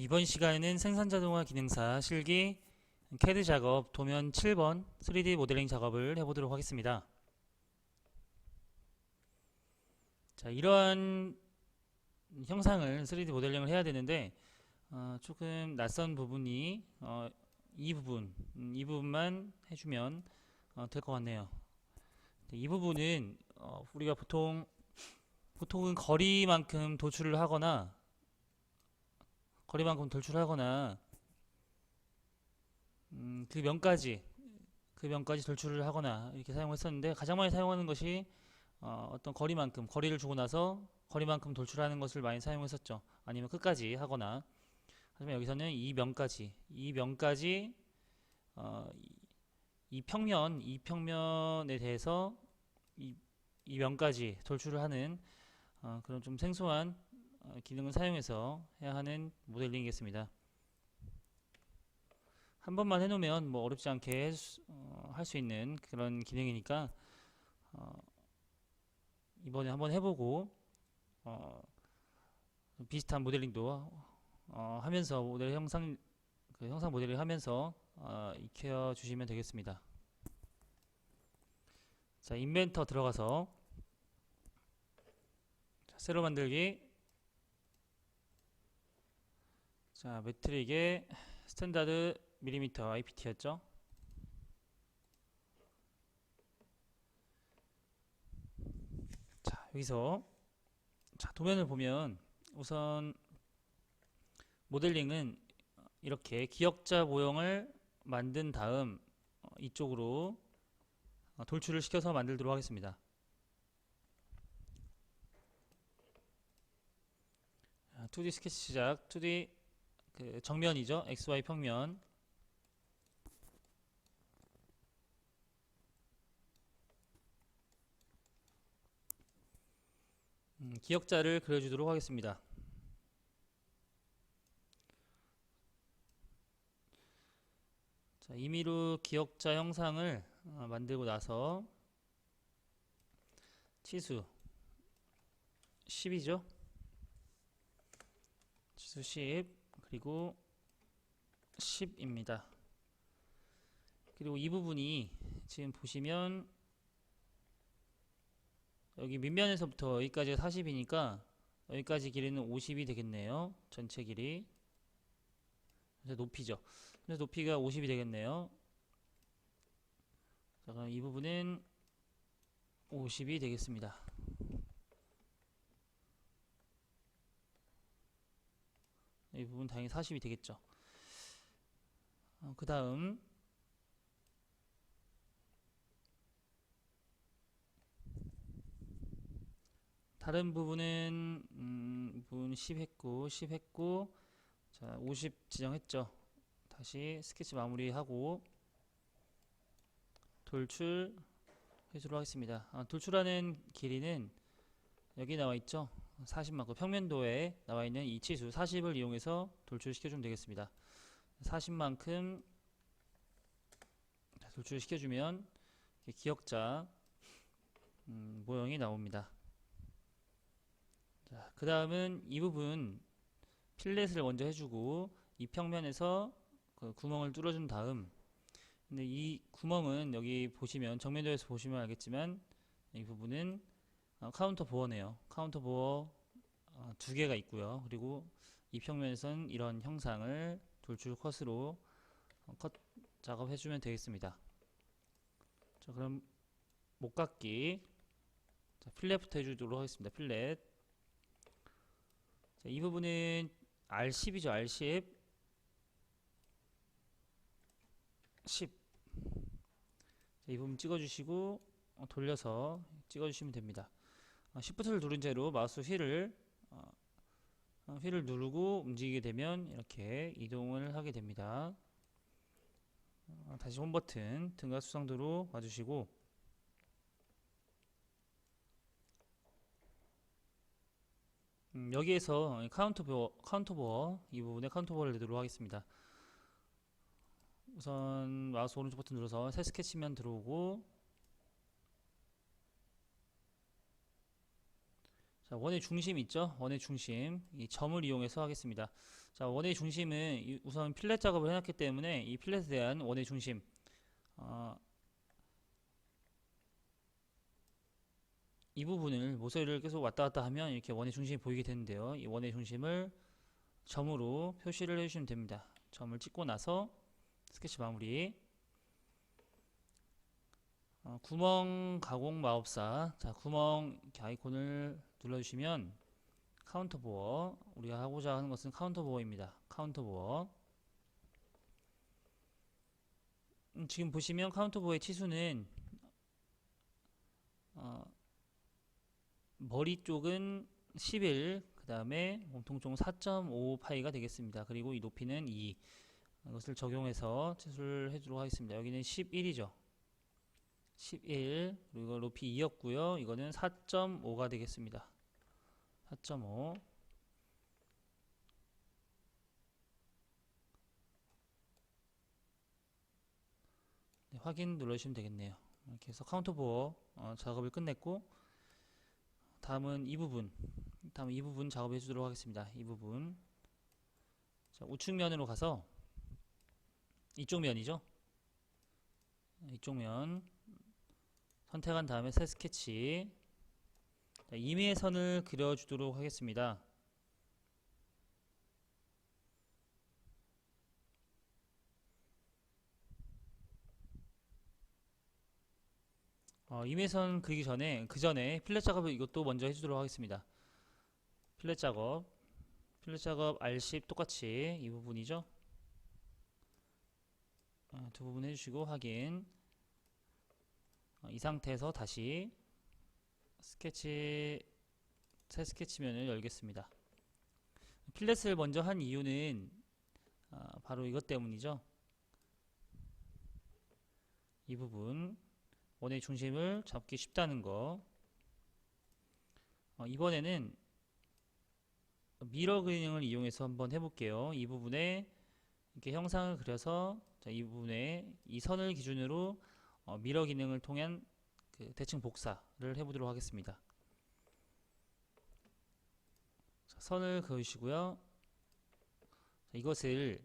이번 시간에는 생산자동화 기능사 실기 CAD 작업 도면 7번 3D 모델링 작업을 해보도록 하겠습니다. 자, 이러한 형상을 3D 모델링을 해야 되는데 어, 조금 낯선 부분이 어, 이 부분, 음, 이 부분만 해주면 어, 될것 같네요. 이 부분은 어, 우리가 보통 보통은 거리만큼 도출을 하거나 거리만큼 돌출하거나 음, 그 면까지 그 면까지 돌출을 하거나 이렇게 사용했었는데 가장 많이 사용하는 것이 어, 어떤 거리만큼 거리를 주고 나서 거리만큼 돌출하는 것을 많이 사용했었죠. 아니면 끝까지 하거나 하지만 여기서는 이 면까지 이 면까지 어, 이, 이 평면 이 평면에 대해서 이, 이 면까지 돌출을 하는 어, 그런 좀 생소한 어, 기능을 사용해서 해야 하는 모델링이겠습니다. 한 번만 해놓으면 뭐 어렵지 않게 어, 할수 있는 그런 기능이니까 어, 이번에 한번 해보고 어, 비슷한 모델링도 어, 하면서 모델 형상 그 형상 모델링 하면서 어, 익혀 주시면 되겠습니다. 자 인벤터 들어가서 자, 새로 만들기 자, 매트릭의 스탠다드 밀리미터 IPT였죠? 자, 여기서 자, 도면을 보면 우선 모델링은 이렇게 기역자 모형을 만든 다음 어, 이쪽으로 어, 돌출을 시켜서 만들도록 하겠습니다. 자, 2D 스케치 시작. 2D 그 정면이죠. XY 평면. 음, 기역자를 그려주도록 하겠습니다. 자, 임의로 기역자 형상을 어, 만들고 나서 치수 10이죠. 치수 10 그리고 10입니다. 그리고 이 부분이 지금 보시면 여기 밑면에서부터 여기까지가 40이니까 여기까지 길이는 50이 되겠네요. 전체 길이. 그래서 높이죠. 그래서 높이가 50이 되겠네요. 자, 그럼 이 부분은 50이 되겠습니다. 이 부분 당연히 40이 되겠죠. 어, 그 다음 다른 부분은 음, 부분 10 했고 10 했고 자, 50 지정했죠. 다시 스케치 마무리하고 돌출 해주도록 하겠습니다. 아, 돌출하는 길이는 여기 나와 있죠. 40만큼 평면도에 나와 있는 이 치수 40을 이용해서 돌출시켜 주면 되겠습니다. 40만큼 돌출시켜 주면 기역자 음, 모형이 나옵니다. 자, 그 다음은 이 부분 필렛을 먼저 해주고 이 평면에서 그 구멍을 뚫어준 다음 근데 이 구멍은 여기 보시면 정면도에서 보시면 알겠지만 이 부분은 어, 카운터 보어네요. 카운터 보어 어, 두 개가 있고요. 그리고 이 평면에서는 이런 형상을 돌출 컷으로 어, 컷 작업해주면 되겠습니다. 자, 그럼 목깎기 자, 필렛부터 해주도록 하겠습니다. 필렛 자, 이 부분은 R10이죠. R10 10 자, 이 부분 찍어주시고 어, 돌려서 찍어주시면 됩니다. 어, Shift를 누른 채로 마우스 휠을 어, 어, 휠을 누르고 움직이게 되면 이렇게 이동을 하게 됩니다. 어, 다시 홈 버튼 등각 수상도로 와주시고 음, 여기에서 카운터 보어, 카운터 보어 이 부분에 카운터 보어를 내도록 하겠습니다. 우선 마우스 오른쪽 버튼 눌러서 새 스케치면 들어오고 자, 원의 중심 있죠? 원의 중심. 이 점을 이용해서 하겠습니다. 자, 원의 중심은 이- 우선 필렛 작업을 해놨기 때문에 이 필렛에 대한 원의 중심. 어, 이 부분을 모서리를 계속 왔다 갔다 하면 이렇게 원의 중심이 보이게 되는데요. 이 원의 중심을 점으로 표시를 해주시면 됩니다. 점을 찍고 나서 스케치 마무리. 어, 구멍 가공 마법사. 자, 구멍 아이콘을 눌러주시면 카운터 보어. 우리가 하고자 하는 것은 카운터 보어입니다. 카운터 보어. 음, 지금 보시면 카운터 보어의 치수는 어, 머리 쪽은 11, 그 다음에 몸통 쪽은 4.5 파이가 되겠습니다. 그리고 이 높이는 2. 이것을 적용해서 치수를 해주도록 하겠습니다. 여기는 11이죠. 11 그리고 높이 2였고요. 이거는 4.5가 되겠습니다. 4.5 네, 확인 눌러주시면 되겠네요. 이렇게 해서 카운터 보어 어, 작업을 끝냈고 다음은 이 부분 다음 이 부분 작업해 주도록 하겠습니다. 이 부분 자, 우측 면으로 가서 이쪽 면이죠. 이쪽 면 선택한 다음에 새 스케치 자, 임의의 선을 그려주도록 하겠습니다. 어, 임의의 선 그리기 전에 그 전에 필렛 작업을 이것도 먼저 해주도록 하겠습니다. 필렛 작업 필렛 작업 R10 똑같이 이 부분이죠. 어, 두 부분 해주시고 확인 어, 이 상태에서 다시 스케치 새 스케치면을 열겠습니다. 필렛을 먼저 한 이유는 아, 바로 이것 때문이죠. 이 부분 원의 중심을 잡기 쉽다는 거. 어, 이번에는 미러 그리닝을 이용해서 한번 해볼게요. 이 부분에 이렇게 형상을 그려서 자, 이 부분에 이 선을 기준으로 어, 미러 기능을 통한 그 대칭 복사를 해보도록 하겠습니다. 자, 선을 그으시고요. 자, 이것을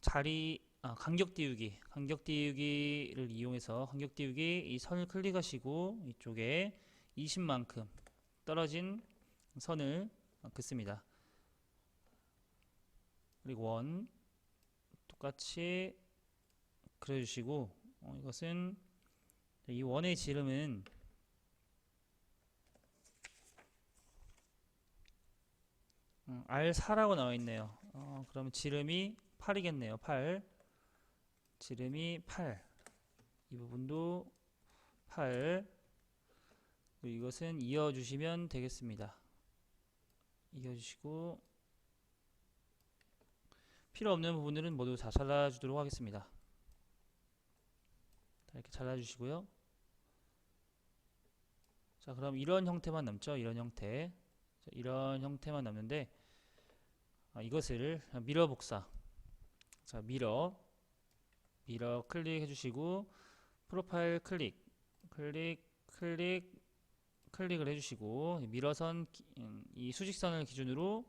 자리 아, 간격 띄우기, 간격 띄우기를 이용해서 간격 띄우기 이 선을 클릭하시고 이쪽에 20만큼 떨어진 선을 어, 긋습니다. 그리고 원 똑같이 그려주시고 어, 이것은 이 원의 지름은 음, R4라고 나와 있네요. 어, 그러면 지름이 8이겠네요. 8. 지름이 8. 이 부분도 8. 그리고 이것은 이어주시면 되겠습니다. 이어주시고 필요 없는 부분들은 모두 다 잘라주도록 하겠습니다. 자, 이렇게 잘라주시고요. 자, 그럼 이런 형태만 남죠. 이런 형태. 자, 이런 형태만 남는데 아, 이것을 미러 복사. 자, 미러. 미러 클릭해 주시고 프로파일 클릭. 클릭, 클릭, 클릭을 해 주시고 미러선 기- 음, 이 수직선을 기준으로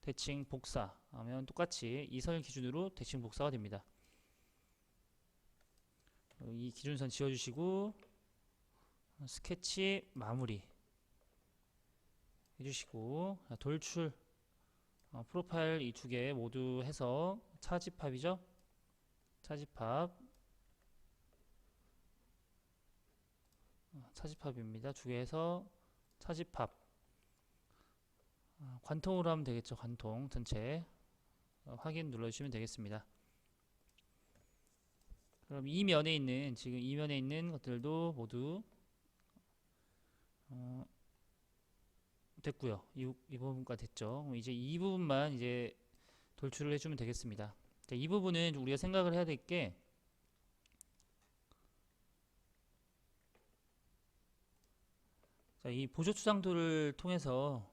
대칭 복사 하면 똑같이 이 선을 기준으로 대칭 복사가 됩니다. 어, 이 기준선 지워주시고 스케치 마무리 해주시고 자, 돌출 어, 프로파일 이 두 개 모두 해서 차집합이죠? 차집합. 어, 차집합입니다. 두 개 해서 차집합. 어, 관통으로 하면 되겠죠 관통 전체. 어, 확인 눌러주시면 되겠습니다 그럼 이 면에 있는 지금 이 면에 있는 것들도 모두 어, 됐고요. 이, 부- 이 부분까지 됐죠. 이제 이 부분만 이제 돌출을 해주면 되겠습니다. 자, 이 부분은 우리가 생각을 해야 될게 자, 이 보조 추상도를 통해서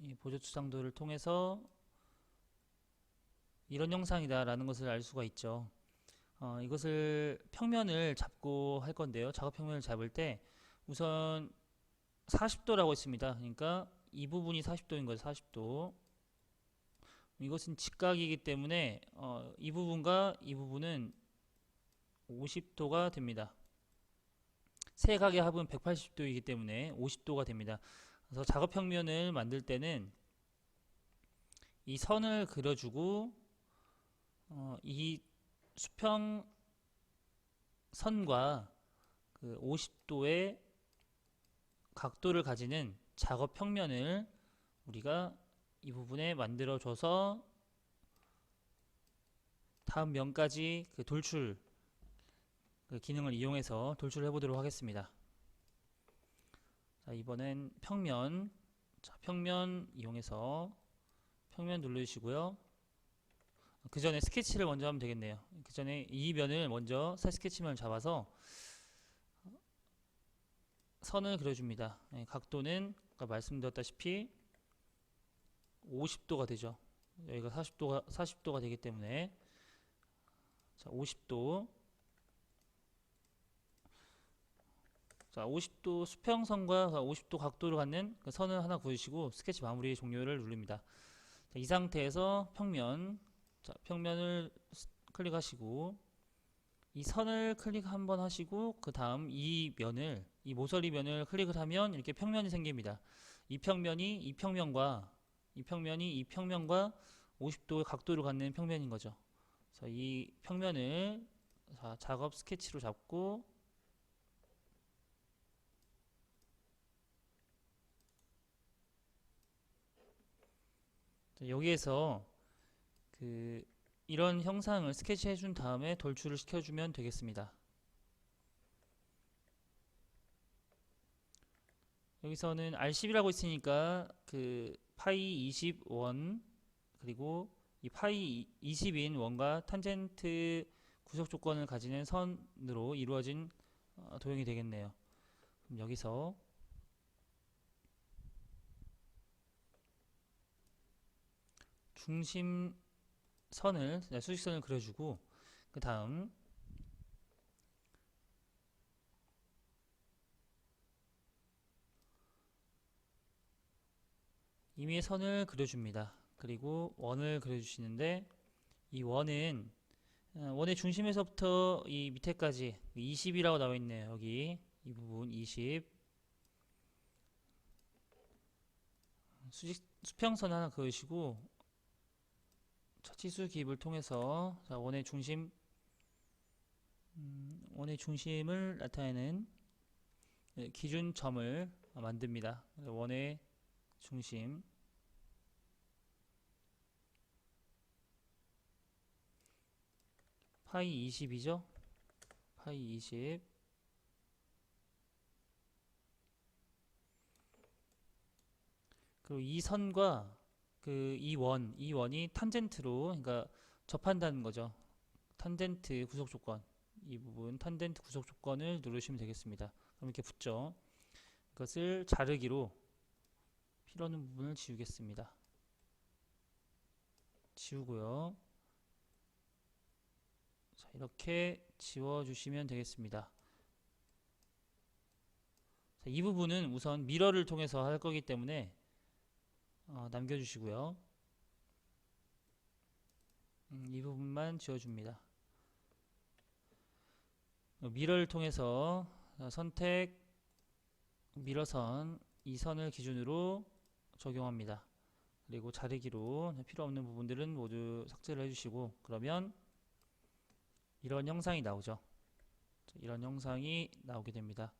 이 보조 추상도를 통해서 이런 형상이다라는 것을 알 수가 있죠. 어, 이것을 평면을 잡고 할 건데요. 작업 평면을 잡을 때 우선 40도라고 했습니다. 그러니까 이 부분이 40도인 거죠. 40도. 이것은 직각이기 때문에 어, 이 부분과 이 부분은 50도가 됩니다. 세 각의 합은 180도이기 때문에 50도가 됩니다. 그래서 작업 평면을 만들 때는 이 선을 그려주고 어, 이 수평 선과 그 50도의 각도를 가지는 작업 평면을 우리가 이 부분에 만들어 줘서 다음 면까지 그 돌출 그 기능을 이용해서 돌출을 해보도록 하겠습니다. 자, 이번엔 평면. 자, 평면 이용해서 평면 눌러주시고요. 그 전에 스케치를 먼저 하면 되겠네요. 그 전에 이 면을 먼저 새 스케치면을 잡아서 선을 그려줍니다. 네, 각도는 아까 말씀드렸다시피 50도가 되죠. 여기가 40도가 40도가 되기 때문에 자, 50도 자, 50도 수평선과 50도 각도를 갖는 그 선을 하나 그으시고 스케치 마무리 종료를 누릅니다. 자, 이 상태에서 평면, 자, 평면을 스- 클릭하시고 이 선을 클릭 한번 하시고 그 다음 이 면을 이 모서리 면을 클릭을 하면 이렇게 평면이 생깁니다. 이 평면이 이 평면과 이 평면이 이 평면과 50도의 각도를 갖는 평면인 거죠. 그래서 이 평면을 자, 작업 스케치로 잡고 자, 여기에서 그 이런 형상을 스케치해 준 다음에 돌출을 시켜주면 되겠습니다. 여기서는 R10이라고 있으니까 그 파이 20원 그리고 이 파이 20인 원과 탄젠트 구속 조건을 가지는 선으로 이루어진 어, 도형이 되겠네요. 그럼 여기서 중심 선을 네, 수직선을 그려주고 그 다음 임의의 선을 그려줍니다. 그리고 원을 그려주시는데 이 원은 어, 원의 중심에서부터 이 밑에까지 20이라고 나와 있네요. 여기 이 부분 20 수직 수평선 하나 그으시고 자, 치수 기입을 통해서 자, 원의 중심 음, 원의 중심을 나타내는 예, 기준점을 만듭니다. 원의 중심 파이 20이죠? 파이 20 그리고 이 선과 그 이 원, 이 원이 탄젠트로 그러니까 접한다는 거죠. 탄젠트 구속 조건 이 부분 탄젠트 구속 조건을 누르시면 되겠습니다. 그럼 이렇게 붙죠. 이것을 자르기로 필요 없는 부분을 지우겠습니다. 지우고요. 자, 이렇게 지워주시면 되겠습니다. 자, 이 부분은 우선 미러를 통해서 할 거기 때문에 어, 남겨주시고요. 음, 이 부분만 지워줍니다. 어, 미러를 통해서 어, 선택 미러선 이 선을 기준으로 적용합니다. 그리고 자르기로 필요 없는 부분들은 모두 삭제를 해주시고 그러면 이런 형상이 나오죠. 자, 이런 형상이 나오게 됩니다.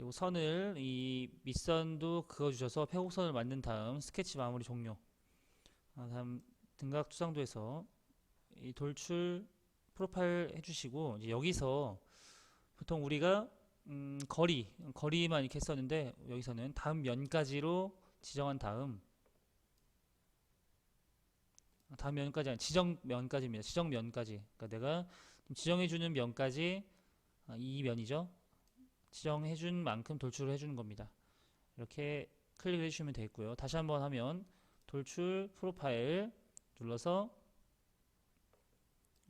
그리고 선을 이 밑선도 그어주셔서 폐곡선을 만든 다음 스케치 마무리 종료. 아, 다음 등각 투상도에서 이 돌출 프로파일 해주시고 이제 여기서 보통 우리가 음, 거리 거리만 이렇게 했었는데 여기서는 다음 면까지로 지정한 다음 다음 면까지 아니 지정 면까지입니다. 지정 면까지. 그러니까 내가 지정해 주는 면까지 아, 이 면이죠. 지정해 준 만큼 돌출을 해 주는 겁니다. 이렇게 클릭해 주시면 되겠고요. 다시 한번 하면 돌출 프로파일 눌러서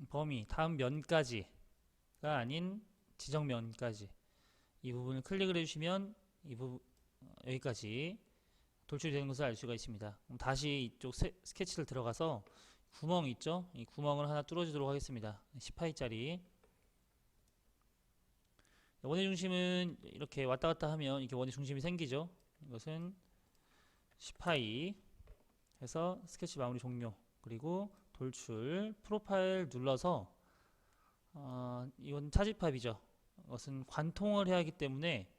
범위 다음 면까지가 아닌 지정 면까지 이 부분을 클릭을 해주시면 이 부분 어, 여기까지 돌출이 되는 것을 알 수가 있습니다. 다시 이쪽 세- 스케치를 들어가서 구멍 있죠? 이 구멍을 하나 뚫어주도록 하겠습니다. 10파이짜리 원의 중심은 이렇게 왔다 갔다 하면 이렇게 원의 중심이 생기죠. 이것은 10파이 해서 스케치 마무리 종료. 그리고 돌출 프로파일 눌러서 어, 이건 차집합이죠. 이것은 관통을 해야 하기 때문에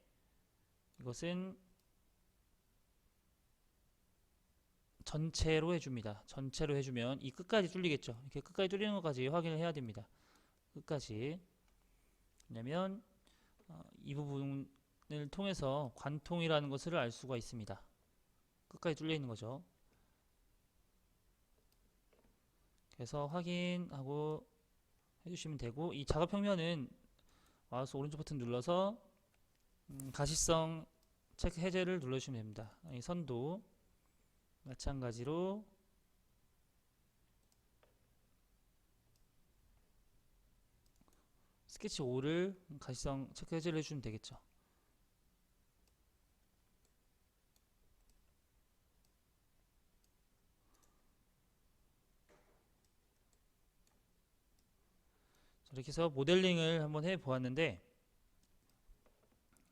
이것은 전체로 해줍니다. 전체로 해주면 이 끝까지 뚫리겠죠. 이렇게 끝까지 뚫리는 것까지 확인을 해야 됩니다. 끝까지. 왜냐면 어, 이 부분을 통해서 관통이라는 것을 알 수가 있습니다. 끝까지 뚫려 있는 거죠. 그래서 확인하고 해주시면 되고 이 작업 평면은 마우스 오른쪽 버튼 눌러서 음, 가시성 체크 해제를 눌러주시면 됩니다. 이 선도 마찬가지로 스케치 5를 가시성 체크 해제를 해주면 되겠죠. 자, 이렇게 해서 모델링을 한번 해 보았는데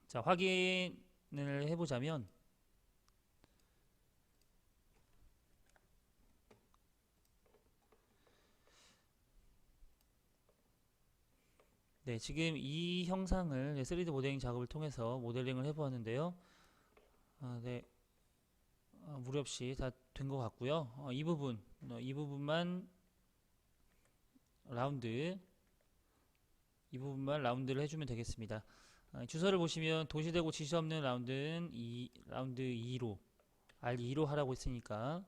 자 확인을 해보자면 네 지금 이 형상을 3D 모델링 작업을 통해서 모델링을 해 보았는데요. 아, 네. 어, 무리 없이 다 된 것 같고요. 어, 이 부분 어, 이 부분만 라운드 이 부분만 라운드를 해주면 되겠습니다. 아, 주소를 보시면 도시되고 지시 없는 라운드는 이 라운드 2로 R2로 하라고 했으니까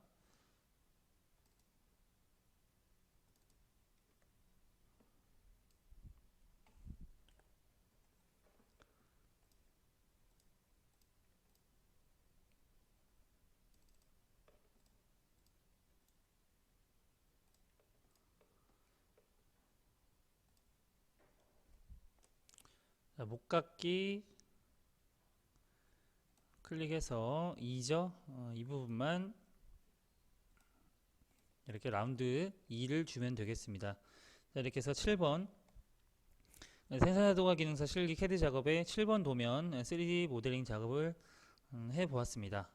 목깎기 클릭해서 2죠. 어, 이 부분만 이렇게 라운드 2를 주면 되겠습니다. 자, 이렇게 해서 7번 생산자동화 기능사 실기 캐드 작업의 7번 도면 3D 모델링 작업을 음, 해 보았습니다.